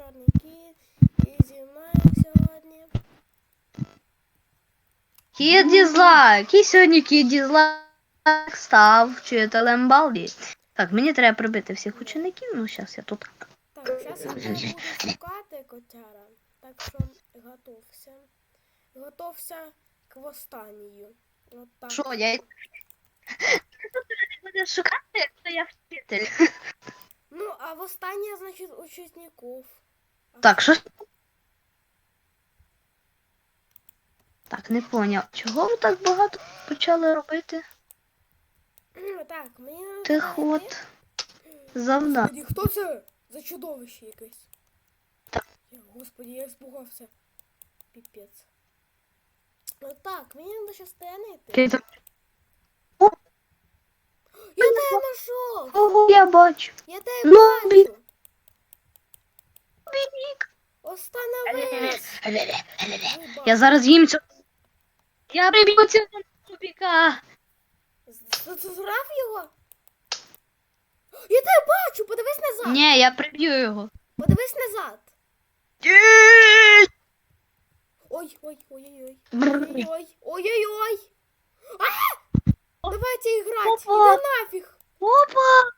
Чорний кіт. І зі мною сьогодні. Кіт дізлайк. Який сьогодні кіт дізлайк став вчителем Балді. Так, мені треба прибити всіх учеників, ну зараз я тут. Так, зараз я буду шукати котяра. Так що готовся. Готовся к восстанню. От так. Що, я будеш шукати, якщо я вчитель. Ну, а восстання, значить, учеників. Так, що? Так, не поняв. Чого ви так багато почали робити що? Так, мені тих от завдань? Хто це? За чудовище якесь. Так. Господи, я испугався. Піпець. Ну так, мені треба щось тенити. Ти Я тебе знайшов! Кого я бачу? Я тебе Ну, бачу! Бік. Остановись! Я зараз їм цю. Я приб'ю цього ти зрав його? Я тебе бачу! Подивись назад! Ні, я приб'ю його. Подивись назад! Ой, ой, ой, ой, ой. Ой, ой, ой, ой. А! Давайте играть. Опа. Иди нафиг. Опа!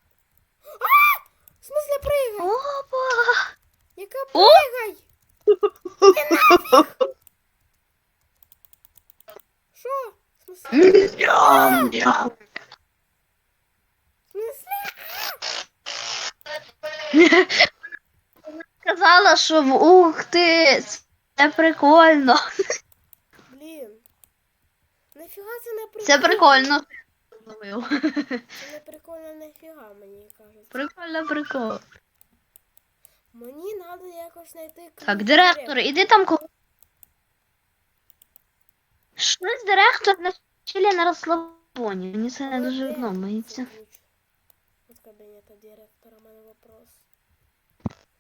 В смысле прыгай? Опа! Яка О! прыгай? Иди нафиг. Що? В смысле? Ням, ням. В смысле? Сказала, що в- ух ти, це прикольно. Блін. Нафіга це не прикольно? Це прикольно. Це не прикольно нафіга, мені кажуть. Прикольно, прикольно. Мені треба якось знайти Так, директор, іди там кого. Щось директор на чилі на розслабоні. Мені це не дуже подобається. От кабінета директора, у мене вопрос.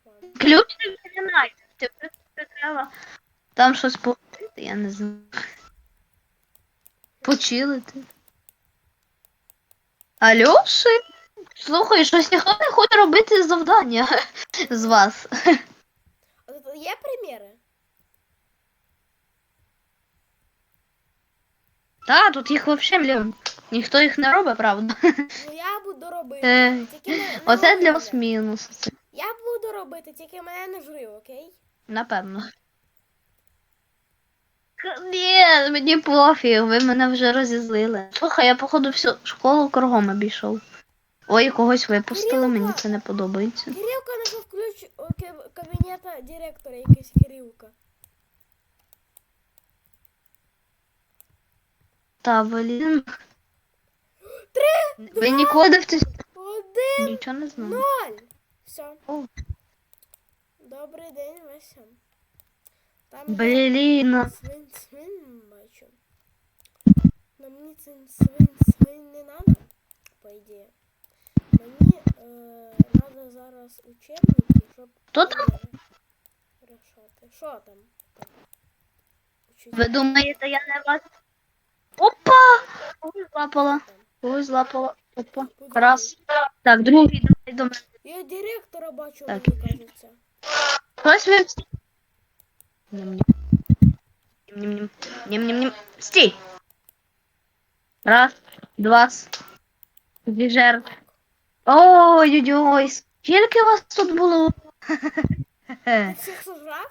Ладно. Ключ ти не знайдеш. Ти просто треба там щось повторити, я не знаю. Почилити. Алло, Ши? Слухай, щось ніхто не хоче робити завдання з вас. Є приміри? Та, тут їх взагалі мільйон. Ніхто їх не робить, правда. Ну я буду робити. Е, Тільки не, не Оце для вас мінус. Я буду робити, тільки мене не жри, окей? Напевно. К- Ні, мені пофіг, ви мене вже розізлили. Слухай, я походу всю школу кругом обійшов. Ой, когось випустили, мені це не подобається. Кирилка знайшов ключ кабінета директора, якийсь Кирилка. Та, блін. Три, Ви ніколи в цій один, нічого не знаю. ноль. Все. О. Добрий день, Вася. Там Блін. свин свин бачу. Но мені цей свин свин не надо, по ідеї. Мені е, надо зараз учебники, щоб Хто там? приміри рішати. Що там? Так. Учитель. Ви думаєте, я не вас. Опа! Ой, злапала. Там. Ой, злапала. Опа. Будь Раз. Так, другий, давай до мене. Я директора бачу, Так. мені кажеться. Хтось ви всі. Ням-ням. Ням-ням-ням. Ням-ням-ням. Стій. Раз, два, дві жертви. Ой-ой-ой, скільки вас тут було? Ти всіх сожрав?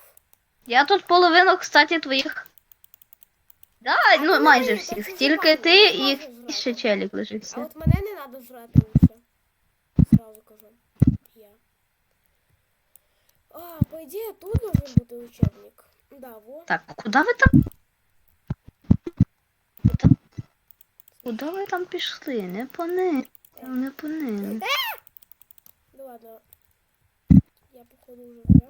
Я тут половину, кстати, твоїх. Да, ну мене майже не всіх. Тільки ти і ще челік А от мене не треба жрати лучше. Сразу кажу. Я. А, по ідеї тут должен бути учебник. Да, вот. Так, куди ви там? Куди? Куди ви там пішли? Не пони. Не пони. Да ладно. Я походу уже да?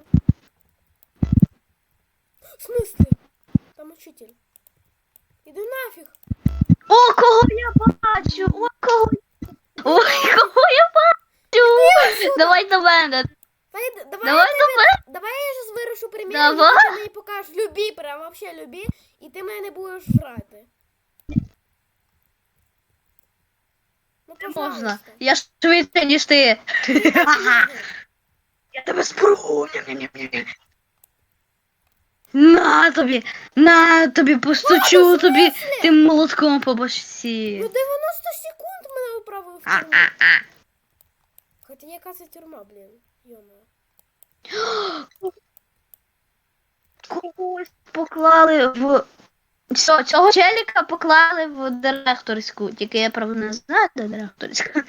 В смысле? Там учитель. Иди нафиг. О, кого я бачу! О, кого! Ой, кого я бачу! Давай до мене! Давай, давай, Давай я до мене! давай я сейчас вирушу примір, Давай. і ти мені покажеш любі, прям вообще любі, і ти мене не будеш жрати. Ну, Можна. пожалуйста. Я швидше, ніж ти. Я тебе спору. На тобі, на тобі постучу тобі тим молотком по башці. Ну 90 секунд мене управив в тюрму. Хоча яка це тюрма, блін. Йома. Когось поклали в. Цього, цього челіка поклали в директорську, тільки я правда не знаю, де директорська.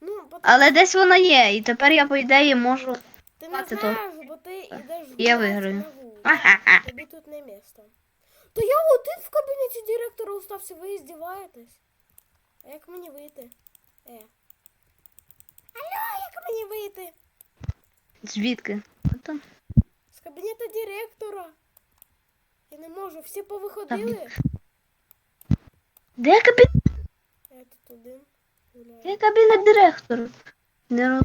Ну, бо ти, Але десь вона є, і тепер я, по ідеї, можу. ти не ти то. знаєш, бо ти йдеш в Я виграю. Ага. Тобі тут не місто. То я один в кабінеті директора остався, ви здіваєтесь? А як мені вийти? Е. Алло, як мені вийти? Звідки? Там. З кабінету директора. Я не можу, всі повиходили. Де кабінет? Я тут один Де кабінет директора? Не.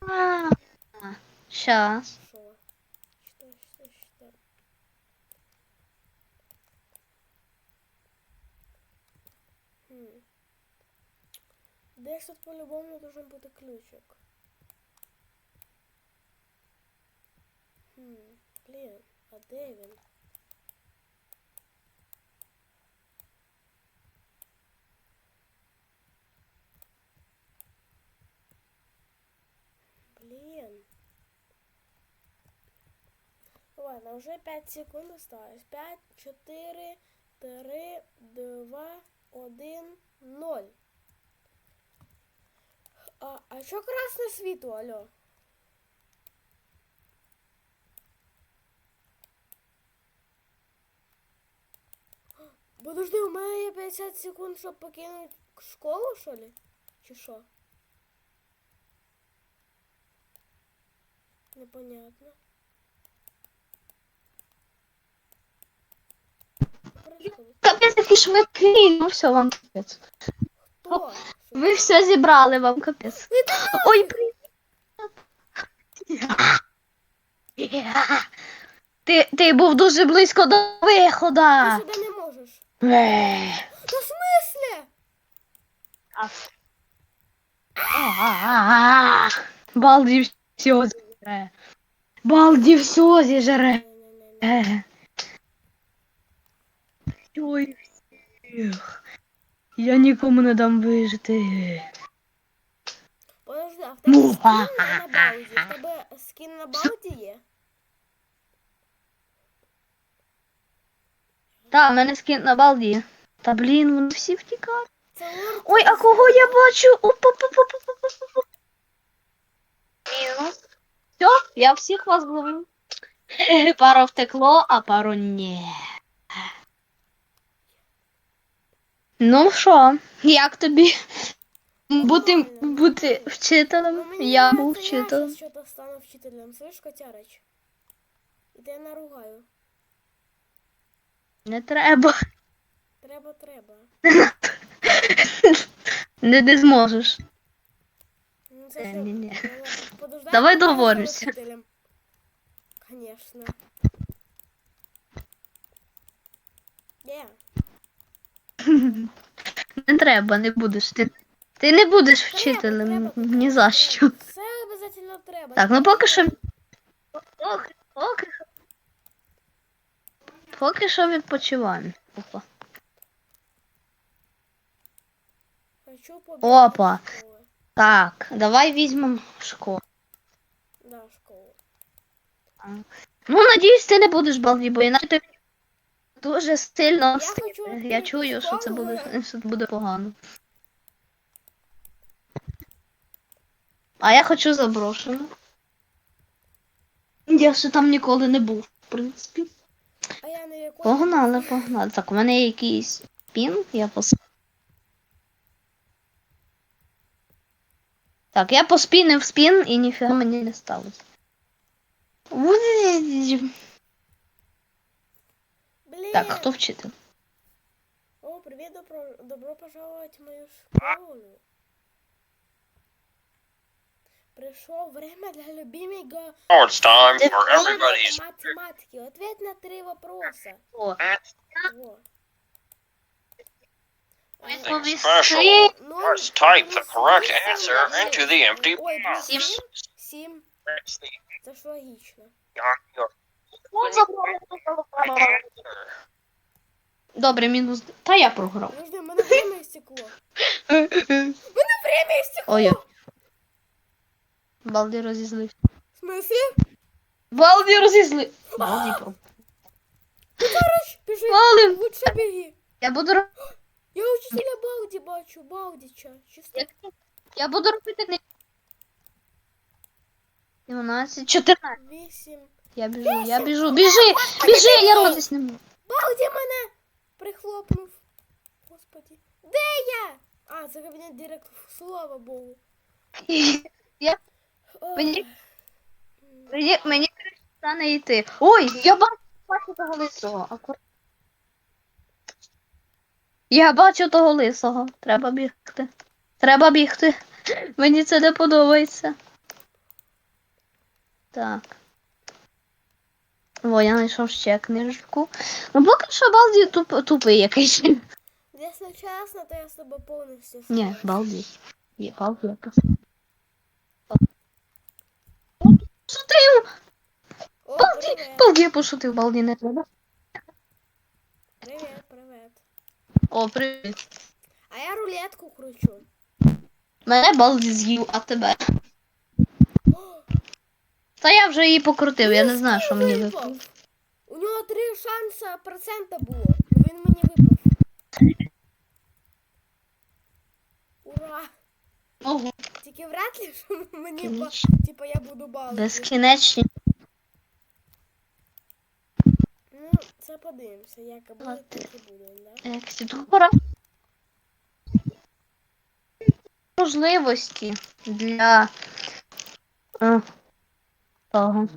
А, Щас. Що? Що, що, що? Хм. Десь тут по-любому должен бути ключик. Хм, блін, а де він? Блін. Ладно, уже 5 секунд осталось. 5, 4, 3, 2, 1, 0. А, а що красне світло, алло? Подожди, у мене є 50 секунд, щоб покинути школу, що ли? Чи що? Непонятно. Що происходит? Капець такий швидкий, ну все, вам капець. Хто? Ви все зібрали, вам капець. Ой, привіт. Ти, ти був дуже близько до Ти вихода. сюди не можеш. Е. Та в смислі? Балді все зіжре. Балді все зіжре. Е. Ой, всіх. Я нікому не дам вижити. Подожди, а в тебе скін на балді? В тебе скін на балді є? Та, в мене скін на балді. Та блін, вони всі втікають. Ой, а кого я бачу? опа па па па па па па Мінус. Все, я всіх вас зловив. Пару втекло, а пару ні. Ну що, як тобі? Бути, бути Ну, вчителем? Я нравиться, був вчителем. що-то стану вчителем. Слышь, котярич? Іди я наругаю. Не треба. Треба, треба. Не, не зможеш. Ну, це Е, що? ні-ні. Ну, Давай я стану договоримося. вчителем. Конечно. Де? Не треба, не будеш. Ти, ти не будеш вчителем ні за що. Все обов'язково треба. Так, ну поки що. Поки, поки, поки що відпочиваємо. Опа. Опа. Так, давай візьмемо школу. Да, школу. Ну, надіюсь, ти не будеш балді, бо іначе ти дуже сильно Я хочу Я чую, що це буде, що це буде погано. А я хочу заброшену. Я ще там ніколи не був, в принципі. А я на якої? Погнали, погнали. Так, у мене є якийсь пін, я пос. Так, я поспінив спін і ніфіга мені не сталося. Так, хто вчитель? О, привет, добро, добро пожаловать в мою школу. Пришло время для любимого it's time for everybody's математики. Ответ на три вопроса. О, Во. Anything special. Ноль, Let's type the плюс correct восемь answer на into шесть. the empty Ой, плюс box. семь, семь, Це ж логічно. Добре, мінус. Та я програв. Подожди, в мене время істекло. В мене время істекло. Ой. Балді розізлився. В смысле? Балді розізли. Балді про. Короче, біжи. Валим. Лучше біги. Я буду Я учителя Балді бачу, Балдіча. Чисто. Я буду робити не. 12, 14. Вісім. Я біжу, я біжу. Біжи! Біжи, я родись не можу. Балді мене прихлопнув. Господи. Де я? А, це кабінет директора. Слава Богу. Я, Мені- мені, мені краще стане йти. Ой, я бачу, бачу того лисого. Акур... Я бачу того лисого. Треба бігти. Треба бігти. Мені це не подобається. Так. О, я знайшов ще книжку. Ну, поки що балді туп, тупий якийсь. Якщо чесно, то я з тобою повністю Ні, балді. Є балді якась. Пошутив! О, Балді! Балді, я пошутив, балді не треба. Привет, привет. О, привіт. А я рулетку кручу. Мене балді з'їв, а тебе. Та я вже її покрутив, я не знаю, що мені випав. У нього три шанса процента було. но Він мені випав. Ура! Ого. Тільки вряд ли, що мені ба... Конечно. типа я буду балити. Безкінечні. Ну, це подивимося, як буде, Ладно. так і буде, да? Екститура. Можливості для е, того.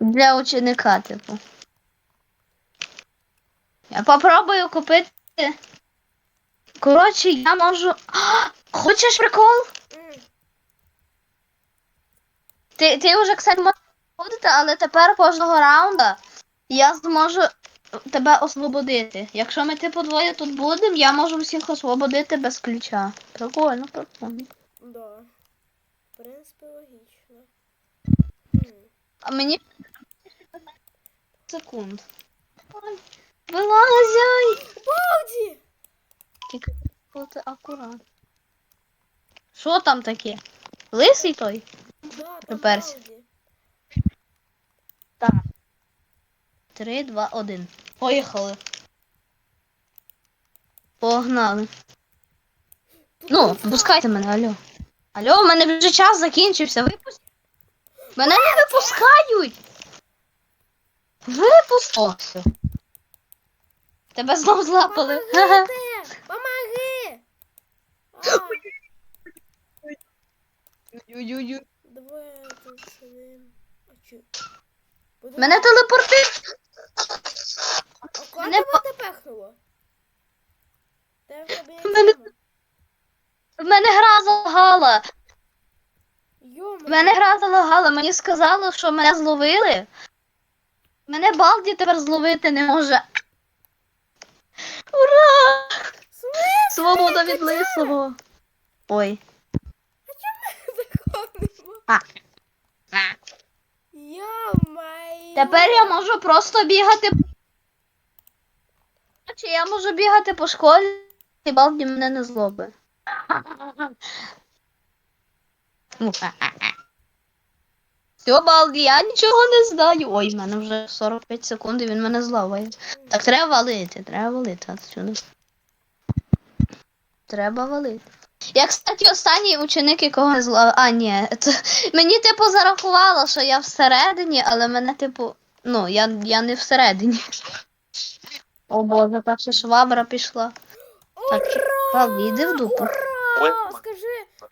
Для ученика, типу. Я попробую купити. Коротше, я можу. А, Хочеш прикол? Ти, ти вже, кстати, можеш ходити, але тепер кожного раунда я зможу тебе освободити. Якщо ми типу двоє тут будемо, я можу всіх освободити без ключа. Прикольно, прикольно. Да. В принципі, логічно. М. А мені секунд. Вилазяй! Балді! Тільки акурат. Що там таке? Лисий той? Да, там Приперся. Так. Три, два, один. Поїхали. Погнали. Ну, пускайте мене, алло. Алло, у мене вже час закінчився. Випустіть. Мене не випускають. Випуск. О, все. Тебе знов злапали. Помоги! А, Ю-ю-ю. Тут сидим. Мене телепорти. А куди мене кабінеті Мене- В мене гра залагала. Йома. Мене гра залагала. Мені сказали, що мене зловили. Мене Балді тепер зловити не може. Ура! Свобода від лисого. Ой. А. Йо-моє. Тепер я можу просто бігати. Чи я можу бігати по школі, і Балді мене не злобить. Все, Балді, я нічого не знаю. Ой, в мене вже 45 секунд і він мене зловить. Так треба валити, треба валити отсюди. Треба валити. Я, кстати, останній ученик, якого зловив. А, ні. Це... Мені, типу, зарахувало, що я всередині, але мене, типу, ну, я, я не всередині. О боже, перша швабра пішла. Так, Балді, йди в дупу.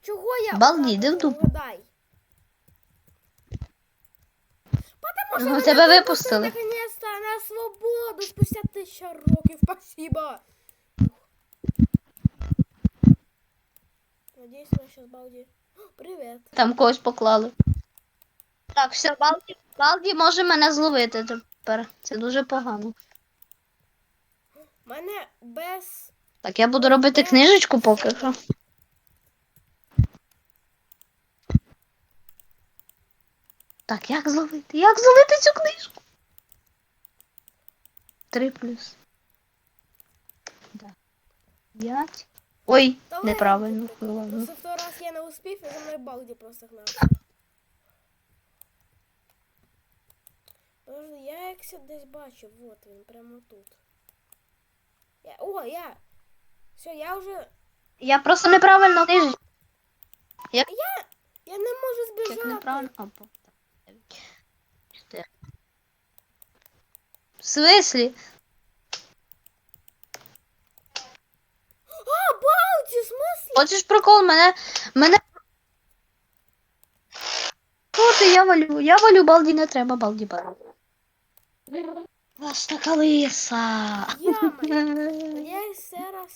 Чого я... Балді, йди в дупу. Потому що Ну, тебе випустили. Наконец-то на свободу спустя тисяча років. Спасибо. Надеюсь, мы сейчас Балди. Привет. Там когось поклали. Так, все, Балді, Балді може мене зловити тепер. Це дуже погано. Мене без... Так, я буду робити книжечку поки що. Так, як зловити? Як зловити цю книжку? Три плюс. Да. П'ять. Ой, Та неправильно. Ну, ладно. Просто в той раз я не успів, і за мною Балді просто гнав. Подожди, я екси десь бачив, вот він, прямо тут. Я, о, я! Все, я вже... Я просто неправильно книжечку. Я не можу Як неправильно. А, по- так, дев'ять. Чотири. В смислі? А, Балді, в смысле? Хочеш прикол, мене. Мене. Що ти, я валю? Я валю, балді не треба, балді балді. Вас така лиса.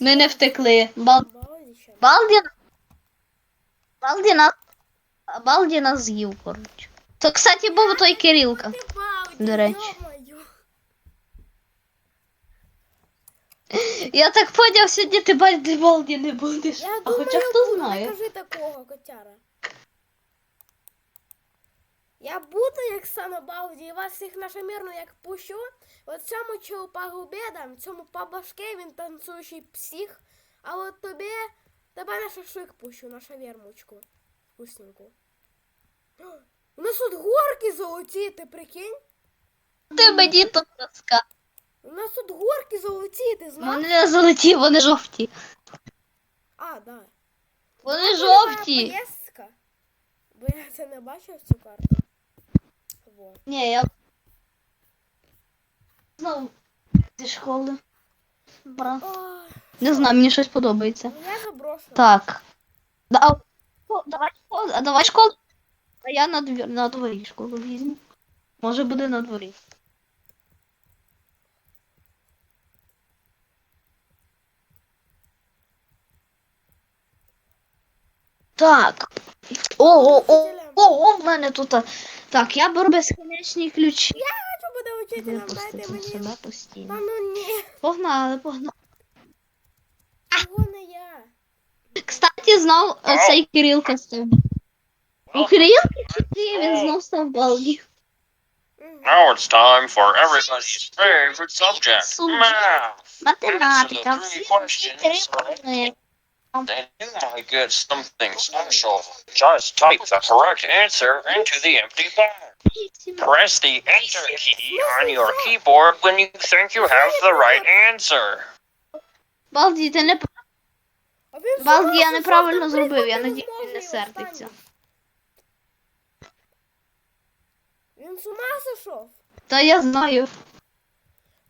Ми не втекли. Бал... Балді. Балді. Балді нас. Балді нас з'їв, коротше. То, кстати, був той Кирилка. До речі. Я так поняв, сьогодні ти Балді не будеш. Я а думаю, хоча хто буду, знає. не кажи такого, котяра. Я буду, як стану Балді, і вас всіх нашомірно як пущу. От цьому чолу по губі дам, цьому по башке він танцюючий псих, а от тобі, тебе на шашлик пущу, на шавермочку. Вкусненьку. У нас тут горки золоті, ти прикинь? Ти мені тут розказуєш. У нас тут горки золоті, ти знаєш? Вони не золоті, вони жовті. А, да. Вони Це жовті. Поїздка. Бо я це не бачив цю карту. Во. Ні, я. Знову зі школи. Бра. Ой, Не знаю, мені щось подобається. я заброшу. Так. Да, а, о, давай школу. А давай школу. А я на, двір, на дворі школу візьму. Може буде на дворі. Так. О, о, о, о, о, в мене тут. Так, я беру безконечні ключі. Я хочу буде учителем, дайте мені. себе Та постійно. ну ні, Погнали, погнали. цього не я. Кстати, знов оцей Кирилка став. У Кирилки чи ти він знов став балді. Now it's time for everybody's favorite subject, math. Математика. Всі Кирилки. Then you might get something special. Just type the correct answer into the empty box. Press the enter key on your keyboard when you think you have the right answer. Балді, ти не А він Балді, я неправильно зробив, я не надію, він не сердиться. Він з ума зайшов? Та я знаю.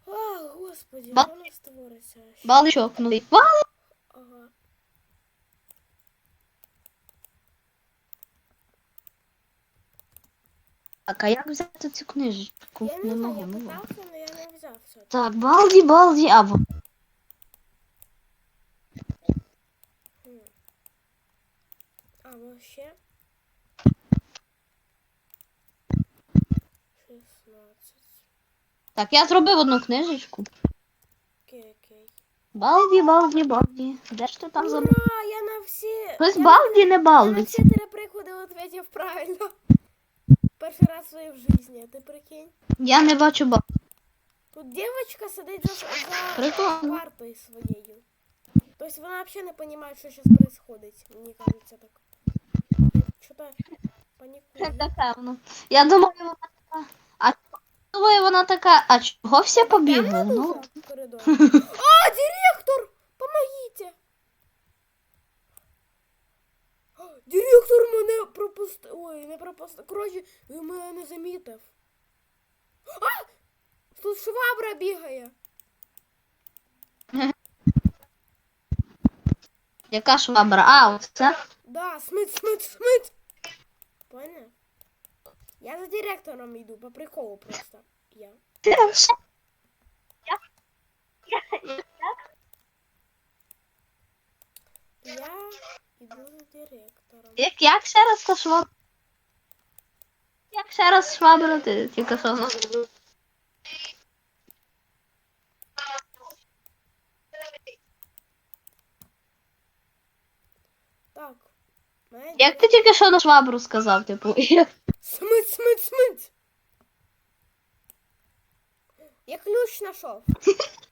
А, господи, Ба- що у нас твориться? Балді чокнулий. Балді! Ага. Так, а як взяти цю книжечку? Я не знаю, я не можу. питався, але я не взяв все. Так, Балді, Балді, а во- Хм. А, ну ще. 16. Так, я зробив одну книжечку. Окей, окей. Балді, Балді, Балді. Де ж ти там забув? Ура, я на всі... Хтось я Балді, не Я на балдиться. чотири приклади ответив правильно. Перший раз в своїй житті, ти прикинь? Я не бачу Балді. Тут дівчинка сидить за, за партою своєю. Тобто вона взагалі не розуміє, що зараз відбувається. Мені кажеться так. Що-то панікую. Напевно. Я думаю, вона така. А думаю, вона така. А чого всі побігли? Ну, коридор. А, директор! Помогите! А, Директор мене пропустив. Ой, не пропустив. Коротше, він мене не замітив. А! Тут швабра бігає. яка швабра? А, ось це. Да, смыть, смыть, смыть. Понял? Я за директором иду, по приколу просто. Я. Ти ще- Я Иду за директором. Як, як ще раз та швабра? Як ще раз швабра ти тільки що зробив? Так. Мене Як ти тільки що на швабру сказав, типу. Смить, смить, смить. Я ключ знайшов.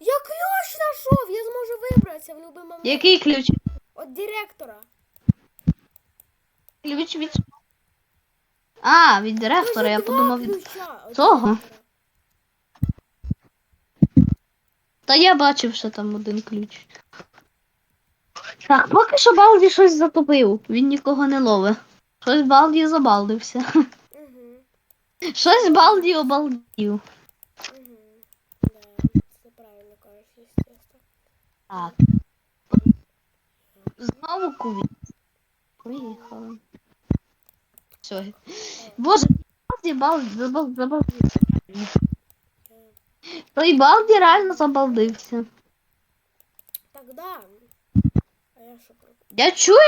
Я ключ знайшов! Я зможу вибратися в будь-який момент. Який ключ? От директора. Ключ від. А, від директора, я подумав. від- директора. Та я бачив, що там один ключ. Так, поки що Балді щось затопив. Він нікого не ловить. Щось Балді забалдився. Щось Балді обалдів. мгм. Да, це правильно кажеш, естественно. Так. Знову куві. Приїхали. Все. Боже, Балді, Балді, забал, забалдився. Той Балді реально забалдився. Так, да. А я що. Я чую.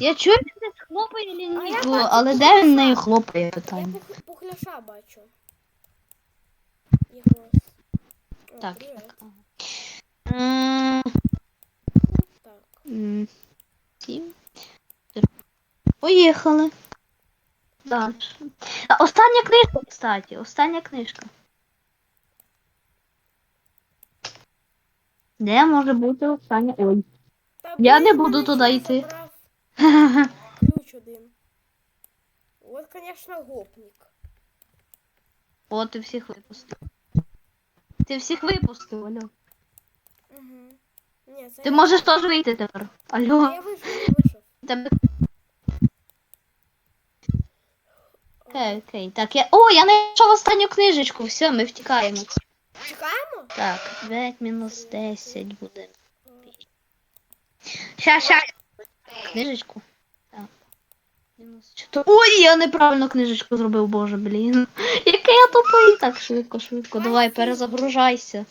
Я чую, він десь хлопає А я бачу але де він нею хлопає Я питання. пух... пухляша бачу. Його. О, Так. привіт. Так. М, Сім. чотири. Поїхали. Далі. Остання книжка, кстати, остання книжка. Де може бути остання? Ой. Та, Я блін, не буду туди йти. забрав Ключ один. От, конечно, гопник. О, ти всіх випустив. Ти всіх випустив, алло. Угу. Ні, це Ти можеш теж вийти тепер. Алло. Я вийшов, я вийшов. Тебе... Окей, окей. Так, я. О, я знайшов останню книжечку. Все, ми втікаємо. Чекаємо? Так, 9 мінус 10 буде. Ща, ща. Книжечку. Так. Мінус 4. Ой, я неправильно книжечку зробив, боже, блін. Який я тупий. Так, швидко, швидко. Давай, перезагружайся.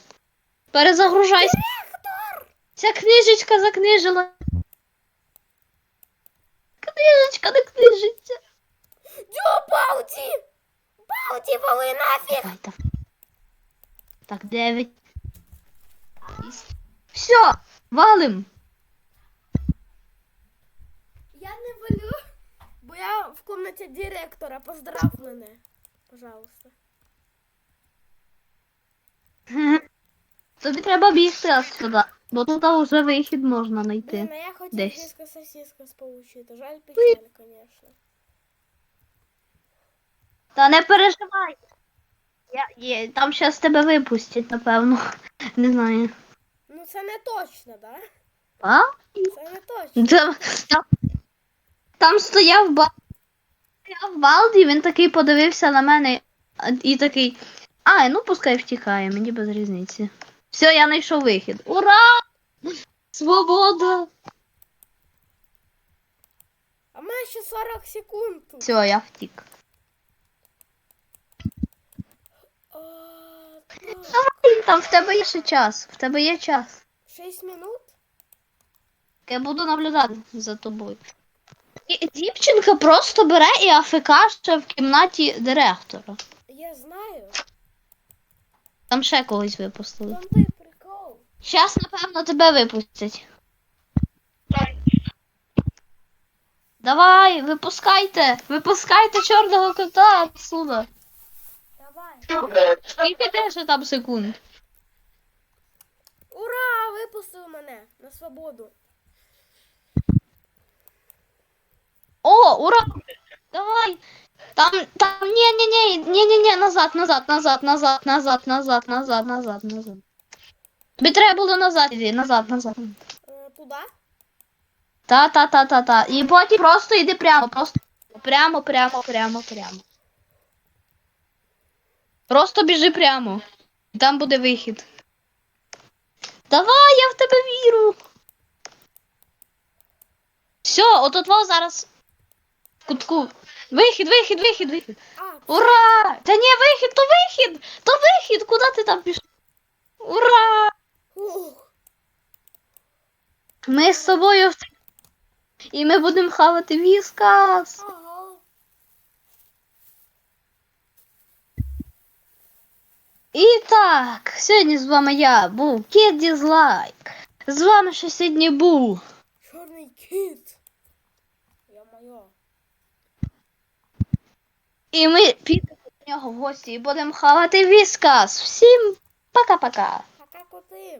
Перезагружайся. Ця книжечка закнижила. Книжечка не книжиться. Дю, Балді! Балді, вали нафіг! Так, 9. Все, валим. Я не валю, бо я в комнаті директора. Поздрав мене. Пожалуйста. Тобі треба бігти аж сюди, бо тут вже вихід можна знайти. Блін, а я хотів Десь. диска сосиска получити. Жаль, печаль, конечно. Та не переживай. Я, є, там зараз тебе випустять, напевно. Не знаю. Ну це не точно, да? А? Це не точно. Там, там, там стояв Балді. Стояв Балді, він такий подивився на мене і такий. А, ну пускай втікає, мені без різниці. Все, я знайшов вихід. Ура! Свобода! А в мене ще 40 секунд тут. Все, я втік. А, так, Давай, там в тебе є ще час. В тебе є час. 6 минут? Я буду наблюдати за тобою. І дівчинка просто бере і АФК ще в кімнаті директора. Я знаю. Там ще колись випустили. Там прикол. Щас, напевно, тебе випустять. Давай, випускайте! Випускайте чорного кота отсюда. Давай. Скільки теж там секунд? Ура! Випустив мене на свободу. О, ура! Давай! Там, там, ні, ні, ні, ні, ні, ні, назад, назад, назад, назад, назад, назад, назад, назад, назад. Тобі треба було назад іди, назад, назад. Е, туди? Та, та, та, та, та. І потім просто йди прямо, просто прямо, прямо, прямо, прямо. Просто біжи прямо. І там буде вихід. Давай, я в тебе вірю. Все, отут во зараз. Кутку. Вихід, вихід, вихід, вихід. Ура! Та ні, вихід, то вихід! То вихід! Куди ти там пішов? Ура! Ми з собою в... І ми будемо хавати віскас. І так, сьогодні з вами я був Кіт Дізлайк. З вами ще сьогодні був. Чорний кіт. Я-моє. І ми підемо до нього в гості і будемо хавати віскас. Всім пока-пока. Пока куди?